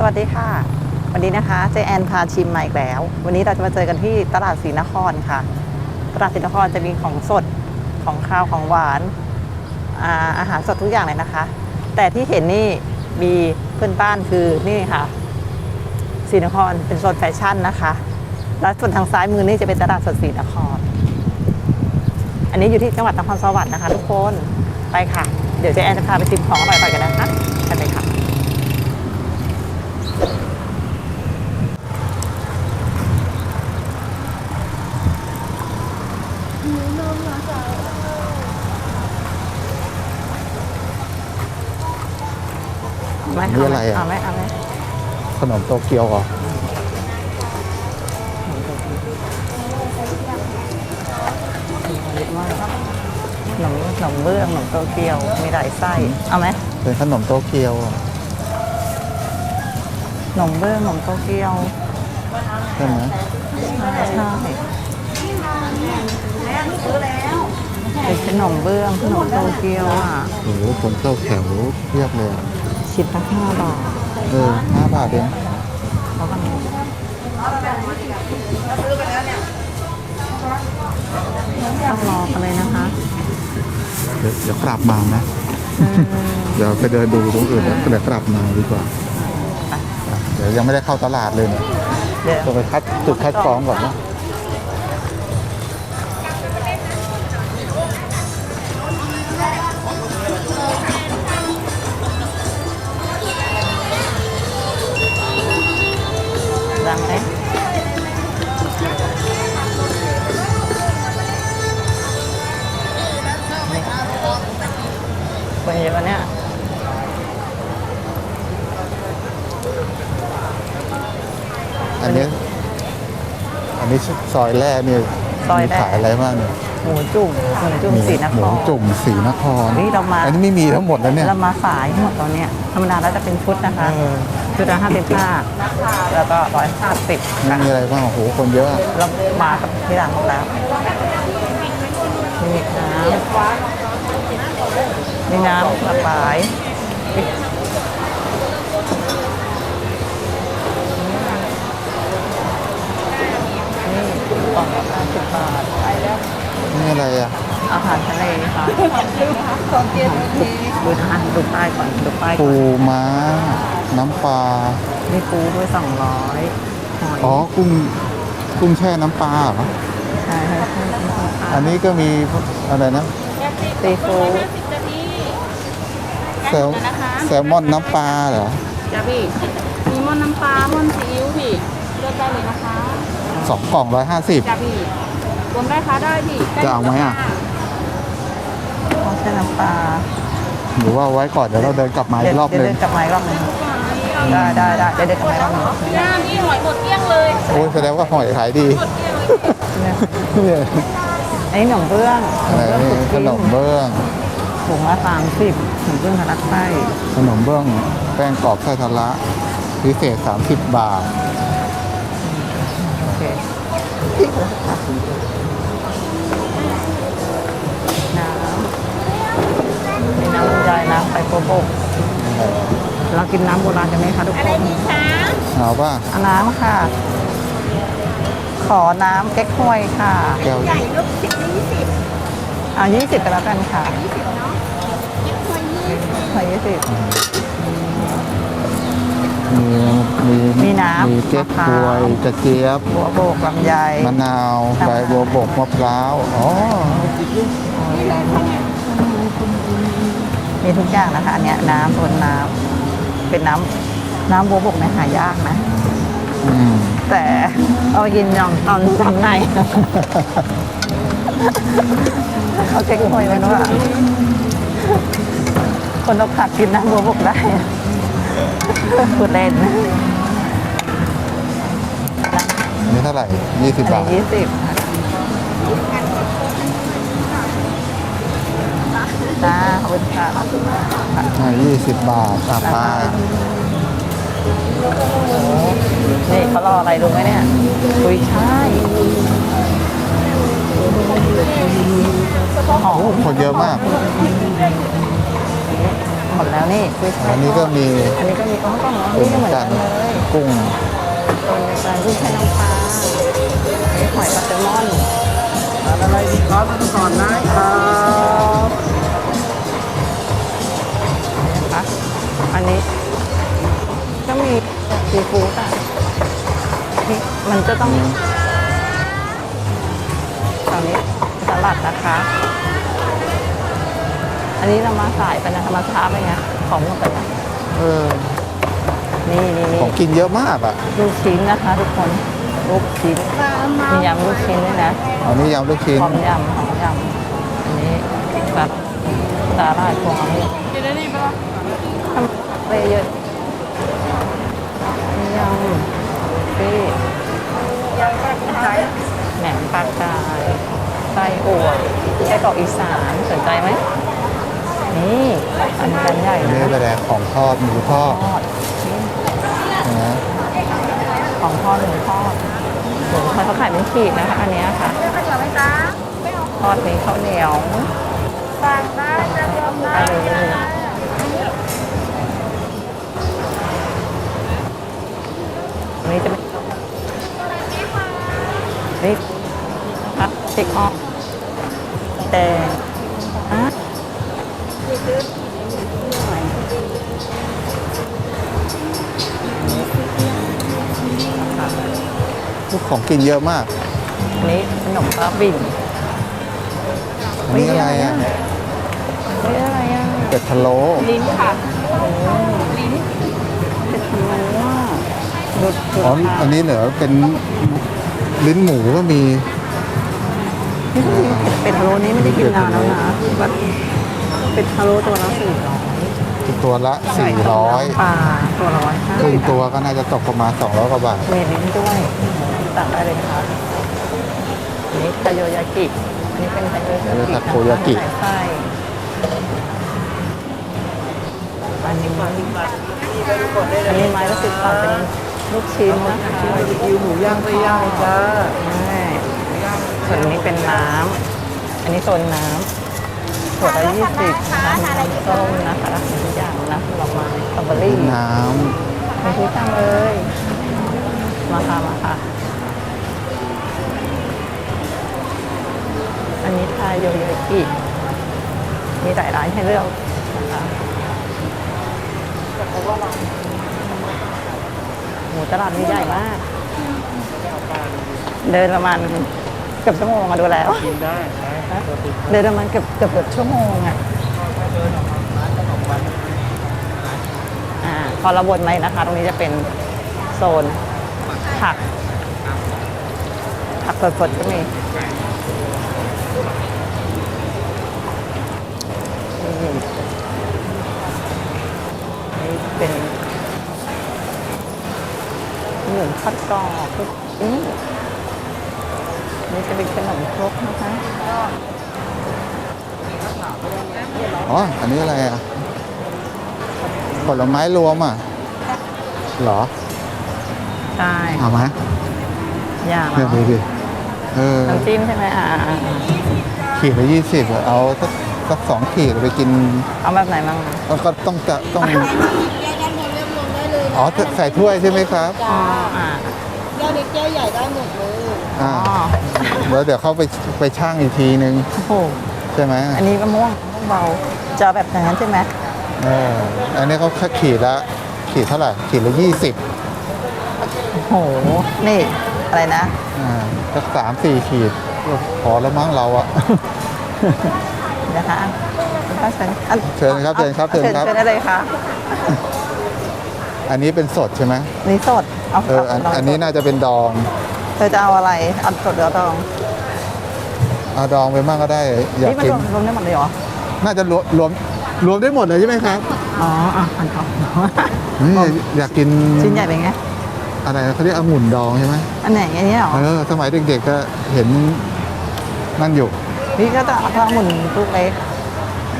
สวัสดีค่ะ วันนี้นะคะเจแอนพาชิมมาอีกแล้ว วันนี้เราจะมาเจอกันที่ตลาดศรีนครค่ะ ตลาดศรีนครจะมีของสดของข้าวของหวานอาอาหารสดทุกอย่างเลยนะคะ แต่ที่เห็นนี่มีเพื่อนบ้านคือนี่ค่ะศรีนครเป็นโซนแฟชั่นนะคะ แล้วส่วนทางซ้ายมือนี่จะเป็นตลาดสดศรีนคร อันนี้อยู่ที่จังหวัดนครสวรรค์นะคะ ทุกคนไปค่ะ เดี๋ยวเจแอนจะพาไปชิมของอร่อยๆกันนะคะไปเลยค่ะ เอาไหมนี่อะไรอะเอาไหมเอาไหมขนมโตเกียวเหรอเยอะมากขนมขนมเบื้องขนมโตเกียว มีหลายไส้ เอาไหมเป็นขนมโตเกียวเหรอขนมเบื้องขนมโตเกียวใช่ไหมใช่ เป็นขนมเบื้องขนมโตเกียวอะโอ้โหคนเข้าแถวเทียบเลยอะชิ้นละห้าบาทเออห้าบาทเองเพราะมันต้องรอกันเลยนะคะ เดี๋ยวเดี๋ยวกลับมานะอืมเดี๋ยวไปเดินดูตรงอื่นแล้วเดี๋ยวกลับมาดีกว่าอะเดี๋ยวยังไม่ได้เข้าตลาดเลยเนี่ยเดี๋ยว ต้องไปคัดจุดคัดกรองก่อนนะ ดังไหมนี่คนเยอะปะเนี่ยอันนี้ อันนี้ซอยแรกเนี่ยมีขายอะไรบ้างเนี่ยหมูจุ่มหมูจุ่มสีนคหมูร จุ่มสีนครนี่เรามา อันนี้ไม่มีทั้งหมดแล้วเนี่ย เรามาสายหมดตอนเนี้ยธรรมดาแล้วจะเป็นชุดนะคะ เออ ชุดละห้าสิบห้าแล้วก็ร้อยห้าสิบนี่มีอะไรบ้างโอ้โหคนเยอะอะเรามากับที่ร้านหมดแล้วมีน้ำมีน้ำหลากหลาย ดูทานดูป้ายก่อนดูป้ายก่ปูอนม้า น้ำปลา มีปูด้วยสองร้อยหอยอ๋อ กุ้ง กุ้งแช่น้ำปลาเหรอ ใช่ใช่ใช่อันนี้ก็มีอะไรนะซีฟู้ดแซลแซลมอนน้ำปลาเหรอจ้าพี่ มีม่อนน้ำปลาม่อนซีอิ๊วพี่เลือกได้เลยนะคะสองกล่องร้อยห้าสิบ จ้าพี่รวมได้คะได้พี่ด้จะเอาไหมอะต้องใช้ น้ำปลาหรือว่าไว้ก่อนเดี๋ยวเราเดินกลับมาอีกรอบเดี๋ยวหนึเดิงนกลับมาอีกรอบหนึงได้ได้ได้เดี๋ยวเดินกลับมาอีกรอบหนึงย่าพี่หอยหมดเกลี้ยงเลยโอ้ยแสดงว่าหอยขายดีหมดเกลี้ยงเลยพี่เนี่ยอันนี้ขนมเบื้องขอะไรนมเบื้องนี่สุขกี้นมเบื้อง ถุงละสามสิบขนมเบื้องทะลักไส้ขนมเบื้องแป้งกรอบไส้ทะละพิเศษ 30 บาท โอเค น้ำลำไยน้ำไปโปโบกเรากินน้ำโบราณกันไหมคะทุกคนเอาป่ะเอาน้ำค่ะ ขอน้ำเก๊กฮวยค่ะแก้วเอายี่สิบกันแล้วกันค่ะขอยี่สิบมีมีมีน้ำมีเก๊กมะพฮร้าววยกระเจี๊ยบบัวโบกลำไยมะนาวมะนาวใบบัวบกมะพร้าวอ๋อ มีทุกอย่างนะคะอันเนี้ยน้ำบนน้ำเป็นน้ำน้ำบัวบกเนี่ยหายากนะ อืม แต่เอาไปกินยองตอนทำใน เขาเก๊กฮวยไว้นะว่า คนเราขาดกินน้ำบัวบกได้พูดเล่นอันนี่เท่าไหร่ยี่สิบบาท ยี่สิบ จ้าขอบคุณค่ะอ่ายี่สิบบาทอะไปนี่เขารออะไรรู้ไหมเนี่ยกุยช่ายหอมคนเยอะมากนหมดแล้วนี่กุ้ยช่ายอันนี้ก็มีอันนี้ก็มีอ๋อกล่องอันเป็นี้นก็เหมือนกักันนเลยกุ้งตัวเดียวกันกุ้ยช่ายน้ำปลาอันนี้หอยปลาแซลมอนอะไรดีครับก่อนได้ครับ อันนี้ ก็มีซีฟู้ดอะนี่มันจะต้องตอนนี้สลัดนะคะ อันนี้เรามาสายไปนะคะมาช้าไปไงของหมดไปแล้วเออ นี่นี่นี่ของกินเยอะมากอะ ลูกชิ้นนะคะ ทุกคนลูกชิ้นมียำลูกชิ้นด้วยนะอันนี้ยำลูกชิ้นหอมยำหอมยำอันนี้สัตว์สาหร่ายพวงนี้กินได้นี่ปะล่ะทำอะ ไรเยอะมียำพี่ยังก็ใช้แหนมปลากรายไส้อั่วไส้กรอกอีสานสนใจไหมนี่อันนี้กันใหญ่อันนี้นะไปแดงของทอดหมูทอดทอดนี่นะของทอดหมูทอดหมูทอดเขาขายเป็นขีดนะคะอันเนี้ยค่ะเรียกข้าวเหนียวไหมจ๊ะทอดนี้ข้าวเหนียวสั่งได้จะรวมได้ นี่ครับติ๊กออกแต่อะลูกของกินเยอะมาก อันนี้ขนมปลาบิ่นอันนี้อะไรอะเฮ้ยอะไรอะเป็ดพะโล้ลิ้นค่ะลิ้นเป็นขนมว่าดุดดุดอ๋อ ค่ะ อันนี้เหรอเป็น ลิ้นหมูก็มีนี่ก็มีเป็ดพะโล้นี้ไม่ได้กินนานแล้วนะแบบเป็ดพะโล้ตัวละสี่ร้อยตัวละ400ปลาตัวละร้อยห้าครึ่งสิบตัวก็น่าจะตกประมาณ200กว่าบาทมีลิ้นด้วยสั่งได้เลยครับอันนี้ทาโยยากิอันนี้เป็นทาโยยากิอันนี้ทาโกยากิใส่ไส้อันนี้อันนี้ไม้ละสิบบาทเป็น ลูกชิ้นนะคะคิวหมูย่างไปย่างจ้าใช่ส่วนนี้เป็นน้ำ อันนี้โซนน้ำขวดละยี่สิบนะคะมีน้ำส้มนะคะมีทุกอย่างนะผลไม้สตรอเบอรี่น้มีทุกอย่างเลย มาค่ะมาค่ะ อันนี้ทาโยโยกิมีหลายร้านให้เลือกนะคะ หมูตลาดนี่ใหญ่มาก เดินประมาณเกือบชั่วโมงมาดูแล้ว กินได้นะเดินประมาณเกือบเกือบเกือบชั่วโมงอะอ่าพอเราวนไปนะคะ ตรงนี้จะเป็นโซนผัก ผักสดๆก็มีนี่นี่เป็นห มูทอดกรอบอืมนี่จะเป็นขนมครกนะคะำอ๋อ อันนี้อะไรอะ ผลไม้รวมอะ เหรอ ใช่เอาไหมอย่างเนี่ยดูดิเออน้ำจิ้มใช่ไหมอ่าอ่าอ่าขีดละยี่สิบเอาสักสักสองขีดไปกิน เอาแบบไหนบ้างแล้วก็ต้องจะต้อง อยได้เลยอ๋อใส่ถ้วยใช่ไหมครับอ๋ออ่าแก้วเล็กแก้วใหญ่ได้หมดเลยอ่าอ๋อแล้วเดี๋ยวเขาไปไปช่างอีกทีนึงโอ้โหใช่ไหมอันนี้มะม่วงมะม่วงเบาจะเอาแบบอย่างนั้นใช่ไหมเอออันนี้เขาขีดละขีดเท่าไหร่ขีดละยี่สิบโอ้โหนี่อะไรนะอ่าสักสามสี่ขีดก็พอแล้วมั้งเราอะนะคะคุณป้าเชิญอันเชิญครับเชิญครับเชิญครับเชิญได้เลยค่ะ อันนี้เป็นสดใช่ไหมนี่สดเอาเอออันลงอันนี้สดน่าจะเป็นดองเธอจะเอาอะไรเอาสดหรือเอาดองเอาดองไปมั่งก็ได้อยากนี่มันกินรวมรวมได้หมดเลยเหรอน่าจะรวมรวมรวมได้หมดเลยใช่ไหมครับอ๋ออะอันเขานี่อยากกินชิ้นใหญ่เป็นไงอะไรนะเขาเรียกองุ่นดองใช่ไหมอันไหนอันนี้เหรอเออสมัยเด็กๆก็เห็นนั่นอยู่นี่ก็จะเอาข้าวหมุนลูกเล็ก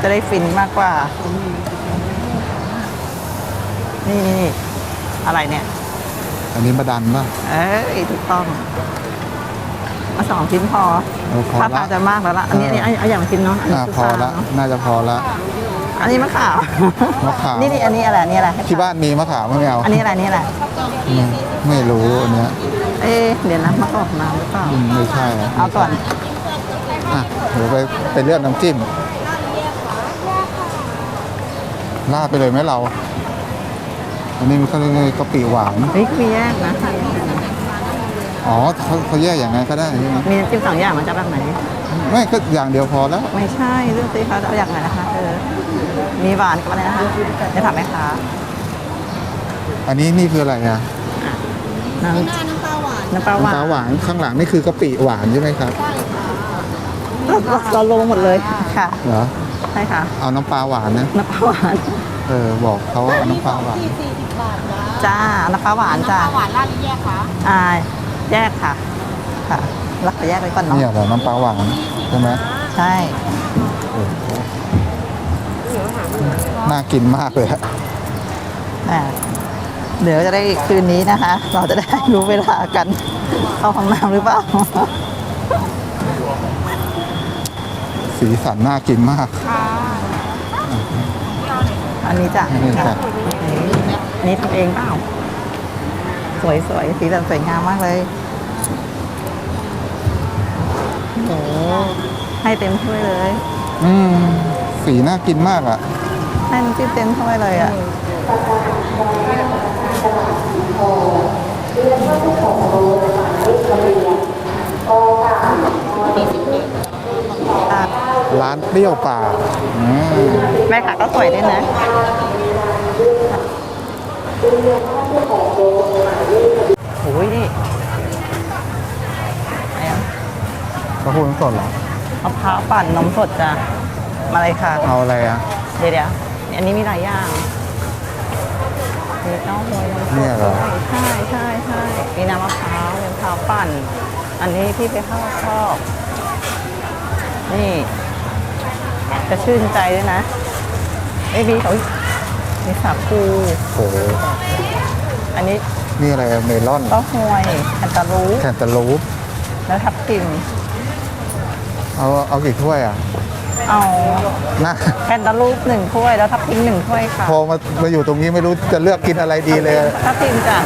จะได้ฟินมากกว่า นี่นี่นี่อะไรเนี่ย อันนี้มาดันป่ะ เอ้ยถูกต้องมาสองชิ้นพอเออพอถ้าละทางจะมากแล้วล่ะอันนี้อันนี้อันนี้เอาอย่างละชิ้นเนาะอันนี้อ่าคือพอซาละเนาะน่าจะพอละ อันนี้มะขามมะขาม นี่นี่อันนี้อะไรอันนี้อะไรที่บ้านมีมะขามไหมไม่เอาอันนี้อะไรอันนี้อะไรอืมไม่รู้อันเนี้ยเอ๊ะเดี๋ยวนะมะกอกน้ำหรือเปล่าอืมไม่ใช่ะเอาก่อนอะเดี๋ยวไปไปเลือกน้ำจิ้มราดไปเลยไหมเรา อันนี้มันก็เรียกกะปิหวาน เฮ้ยมีแยกนะอ๋อเขาเขาแยกอย่างไงก็ได้ใช่ไหมมีน้ำจิ้มสองอย่างมันจะแบบไหน ไม่ก็อย่างเดียวพอแล้ว ไม่ใช่เรื่องสิคะจะเอาอย่างไหนนะคะเออมีหวานกับอะไรนะคะจะถามไหมคะอันนี้นี่คืออะไรอะน้ำน้ำปลาหวานน้ำปลาหวาน้ำตานหวานข้างหลังนี่คือกะปิหวานใช่ไหมครับเราเราเราลงหมดเลยค่ะเหรอใช่ค่ะ เอาน้ำปลาหวานนะน้ำปลาหวาน เออบอกเขาว่าเอาน้ำปลาหวานจ้าน้ำปลาหวานจ้าหวานราดหรือแยกคะอ่าแยกค่ะ ค่ะรักไปแยกไว้ก่อนเนาะเนี่ยเหรอน้ำปลาหวานใช่ไหมใช่โอ้โหน่ากินมากเลยอะอ่าเดี๋ยวจะได้คืนนี้นะคะ เราจะได้รู้เวลากัน เข้าห้องน้ำหรือเปล่า สีสันน่ากินมาก อันนี้จ้ะนี่จ้ะอันนี้ทำเองเปล่า สวยสวยสีสันสวยงามมากเลยโอ้โหให้เต็มถ้วยเลย อืม สีน่ากินมากอะ ให้น้ำจิ้มเต็มถ้วยเลยอะอะ ร้านเปรี้ยวปากอืมแม่ขาก็สวยด้วยนะโอ้ยนี่อะไรอะเขาพูดสดเหรอมะพร้าวปั่นนมสดจ้ะมาเลยค่ะ เอาอะไรอะ เดี๋ยวเดี๋ยวอันนี้มีหลายอย่างมีเต้าหวยนมสดเนี่ยเหรอใช่ใช่ใช่มีน้ำมะพร้าวมีมะพร้าวปั่น อันนี้ที่ไปเข้าชอบนี่ จะชื่นใจด้วยนะไอ้ยมีเขามีสาคูโอ้โหอันนี้นี่อะไรอะเมลอนเต้าหวยแคนตาลูปแคนตาลูปแล้วทับทิมเอาเอากี่ถ้วยอะเอาน่าแคนตาลูปหนึ่งถ้วยแล้วทับทิมหนึ่งถ้วยค่ะพอมามาอยู่ตรงนี้ไม่รู้จะเลือกกินอะไรดีเลยทับทิมจ้ะ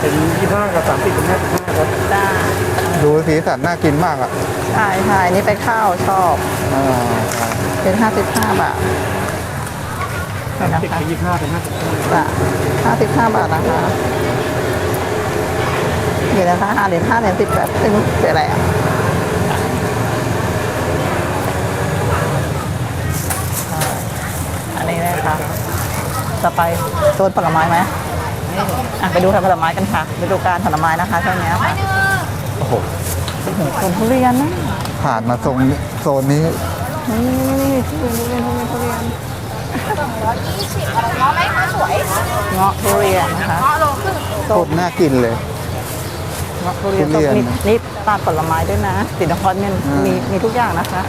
เป็นยี่ห้ากับสามสิบเป็นห้าสิบห้าครับจ้า ดูสีสันน่ากินมากอะใช่ใช่อันนี่ไปข้าวชอบ อ่าเป็นห้าสิบห้าบาทเห็นนะสิบคะกับยี่ห้าเป็นห้าสิบห้าจ้ะห้าสิบห้าบาทนะคะเดี๋ยวนะคะห้าเหรียญห้าเหรียญสิบแบบซึ่งเสียอะไรอะอันนี้นะคะจะไปโซนผลไม้ไหมอะไปดูทางผลไม้กันค่ะไปดูการผลไม้นะคะช่วงนี้ค่ะ โอ้โหโอ้โหผลทุเรียนนะผ่านมาตรงนี้โซนนี้นี่นี่นี่นี่ทุเรียนทุเรียนทุเรียนเงาะทุเรียนนะคะโคตรน่ากินเลยเงาะทุเรียนทุเรียน นี่นี่ตาดผลไม้ด้วยนะสินครเนี่ยมมีมีทุกอย่างนะคะ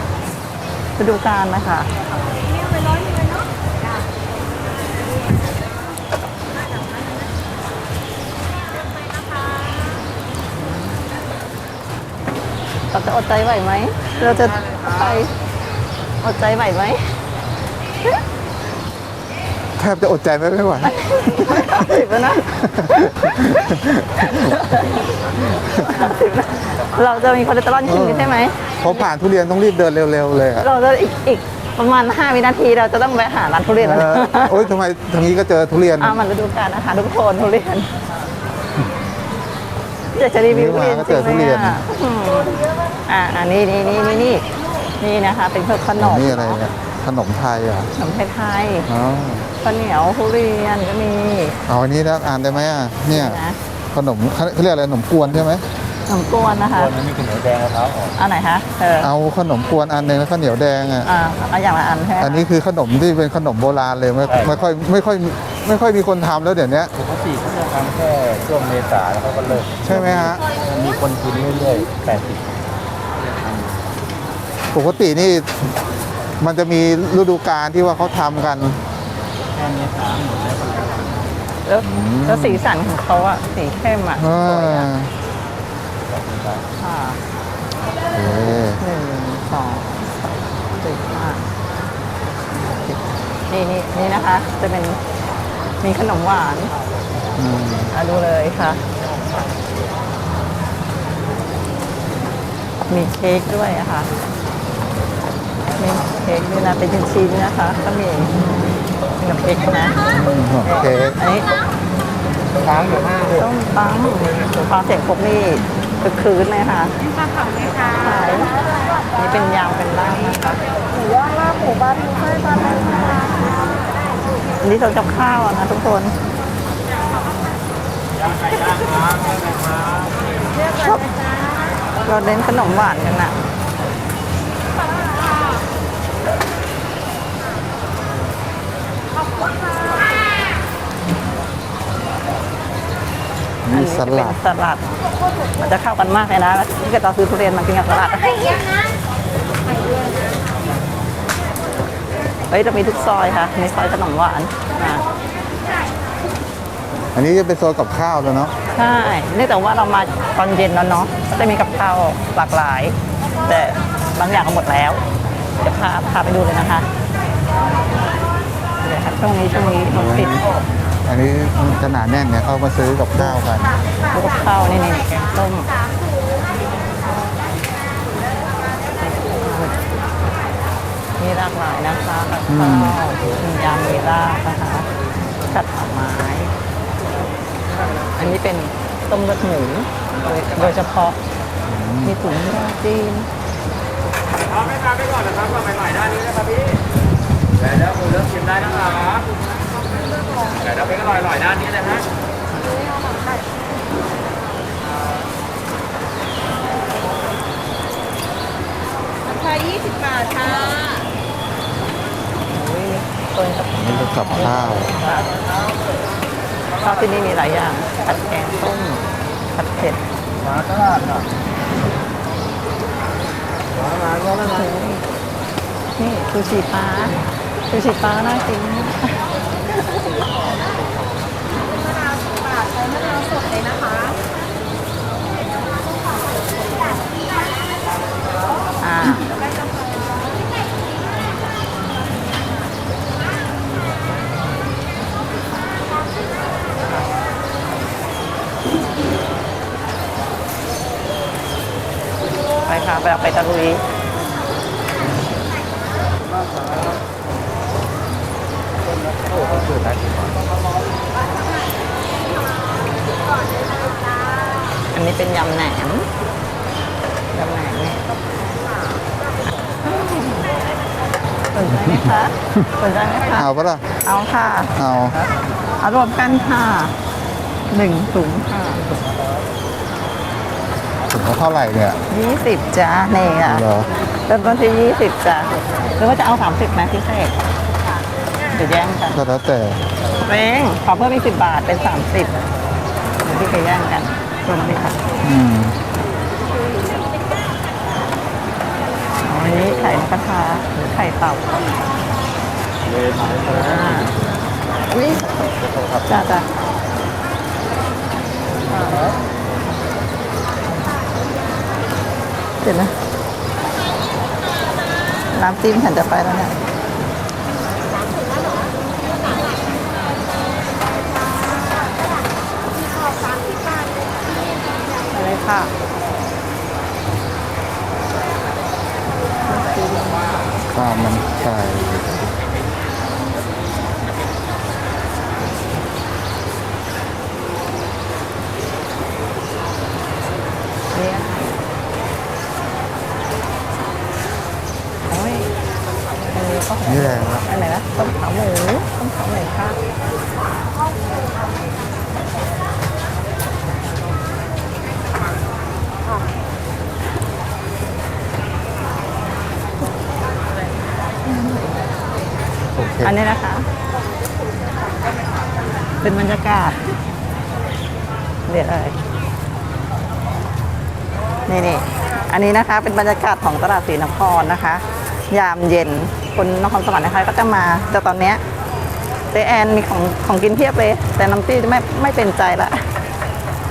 ฤดูกาลนะคะ เราจะอดใจไหวไหม เราจะไปอดใจไหวไหม แทบจะอดใจไม่ไหวสิบแล้วนะเราจะมีคอเลสเตอรอลขึ้นใช่ไหมพอผ่านทุเรียนต้องรีบเดินเร็วๆเลยอะเราจะอีกอีกประมาณ 5 วินาทีเราจะต้องไปหาร้านทุเรียนแล้วเอนะอโอ๊ยทำไมทางนี้ก็เจอทุเรียน อ่ามันฤดูกาลนะคะทุกคนทุเรียน อยากจะรีวิวทุเรียนนี่มาก็เจอทุเรียนจงๆลอะอืมอ่าอันนี้นี่นี่นี่นี่นี่นะคะ เป็นพวกขนมนี่อะไรเนี่ยขนมไทยเหรอะขนมไทยอ๋อๆข้าวเหนียวทุเรียนก็มีเอาอันนี้แล้วอ่านได้ไหมอะเนี่ยนะขนมเขาเรียกอะไรขนมกวนใช่ไหมขนมกวนนะคะมันมีขนมแดงมะพร้าวอ่อนอันไหนคะเออเอาขนมกวนอันหนึงแล้วข้าวเหนียวแดงอะอ่าเอาอย่างละอันใช่ไหมอันนี้คือขนมที่เป็นขนมโบราณเลยไม่ไม่ค่อยไม่ค่อย ไม่ค่อยมีคนทำแล้วเดี๋ยวนี้ปกติเขาจะทำแค่ช่วงเมษาแล้วเขาก็เลิกใช่ไหมฮะ มีคนกินเรื่อยๆแปดสิบปกตินี่มันจะมีฤดูกาลที่ว่าเขาทำกัน แค่เมษาหมดแล้วแล้วแล้วสีสันของเขาอะสีเข้มอะอ่าสวยอะอ่าโอเคหนึ่งสองสามสี่ห้าสิบนี่นี่นี่นะคะ จะเป็น มีขนมหวานอืมอะดูเลยค่ะ มีเค้กด้วยอะค่ะ มีเค้กด้วยนะเป็นชิ้นๆนะคะ ก็มีมีกับเค้กนะโอเคอันนี้ค้างอยู่ห้าหกต้มปังความเสียงพกนี่คือคืนเลยค่ะนี่ปลาเผาไหมคะขายนี่เป็นยำเป็นลาบนะคะหมูย่างลาบหมูบ้านหมูไส้ปลาไหลอั นนี้เรากับข้าวอะนะทุกคนชอบเราเน้นขนมหวานกันนะอันมีนี้สจะเป็นลัดสลัด มันจะเข้ากันมากเลยนะที่เกิดตอนซื้อทุเรียนมากินกับสลัด เฮ้ยจะมีทุกซอยค่ะ ในซอยขนมหวานอ่าอันนี้จะเป็นโซนกับข้าวแล้วเนาะใช่เนื่องจากว่าเรามาตอนเย็นแล้วเนาะก็จะมีกับข้าวหลากหลาย แต่บางอย่างก็หมดแล้วเดี๋ยวพาพาไปดูเลยนะคะเดี๋ยวครับช่วงนี้ช่วงนี้รถติดอันนี้มันขนาดแน่นเนี่ยเขามาซื้อกับข้าวกันดูกับข้าวนี่นี่แกงต้มมีหลากหลายนะคะกับข้าวมียำมีลาบนะคะกัดผลไม้ อันนี้เป็นต้มเลือดหมูโดยโดยเฉพาะมีถุงยาจีนเอาไม่มาไปก่อนนะครับมาใหม่ๆด้านนี้นะครับพี่เดี๋ยวเดี๋ยวคุณเลือกชิมได้นะครับเดี๋ยวเราไปกันอร่อยๆด้านนี้นะฮะราคา20 บาทค่ะโอ้ยเปิดกับนี่เป็นกับข้าวข้าวที่นี่มีหลายอย่าง ผัดแกงต้ม ผัดเผ็ดมาตลาดน่ะมามาก็ไม่มานี่ซูชิปลาซูชิปลาน่ากินบาทใช้มะ นาวสดเลยนะคะอ่าไปค่ะไปเอาไปตะลุยโอ้โหสุดท้ายอันนี้เป็นยำแหนมยำแหนมเนี่ยสนใจไหมคะสนใจไหมคะ เอาปะล่ะ เอาค่ะ เอา เอารวมกันค่ะหนึ่งถุงค่ะ ถึงเท่าไหร่เนี่ยยี่สิบจ้าเนี่ยค่ะเหรอเริ่มต้นที่ยี่สิบจ้าหรือว่าจะเอาสามสิบไหมพิเศษเดี๋ยวแย่งกันก็แล้วแต่เองขอเพิ่มอีกสิบบาทเป็นสามสิบเดี๋ยวพี่ไปแย่งกันรวมเลยค่ะอืมอันนี้ไข่นกกระทาหรือไข่เต่าเลยมาเลยอ่าอุ้ยจ้าจ้าอ่าเดี๋ยวนะน้ำจิ้มฉันจะไปแล้วเนี่ยอะไรค่ะข้าวมันไก่ นี่อะไรโอ้ยอันนี้ก็ นี่แหละครับ อันไหนนะต้มขาหมูต้มขาหมูค่ะ โอเค อันนี้นะคะ เป็นบรรยากาศ เรียกอะไรนี่นี่อันนี้นะคะเป็นบรรยากาศของตลาดศรีนครนะคะ ยามเย็นคนนครสวรรค์นะคะก็จะมาแต่ตอนเนี้ยเจแอนมีของของกินเพียบเลย แต่น้ำจิ้ไม่ไม่เป็นใจละ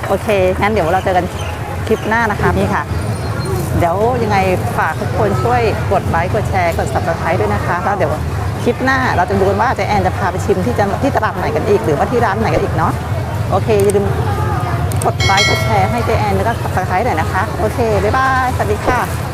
โอเค งั้นเดี๋ยวเราเจอกันคลิปหน้านะคะนี่ค่ะ เดี๋ยวยังไงฝากทุกคนช่วยกดไลค์กดแชร์กด subscribe ด้วยนะคะแล้วเดี๋ยวคลิปหน้าเราจะดูกันว่าเจแอนจะพาไปชิมที่จะที่ตลาดไหนกันอีก หรือว่าที่ร้านไหนกันอีกเนาะโอเคอย่าลืม ดไลค์กดแชร์ให้เจแอนแล้วก็สับสไครต์หน่อยนะคะ โอเค บ๊ายบาย สวัสดีค่ะ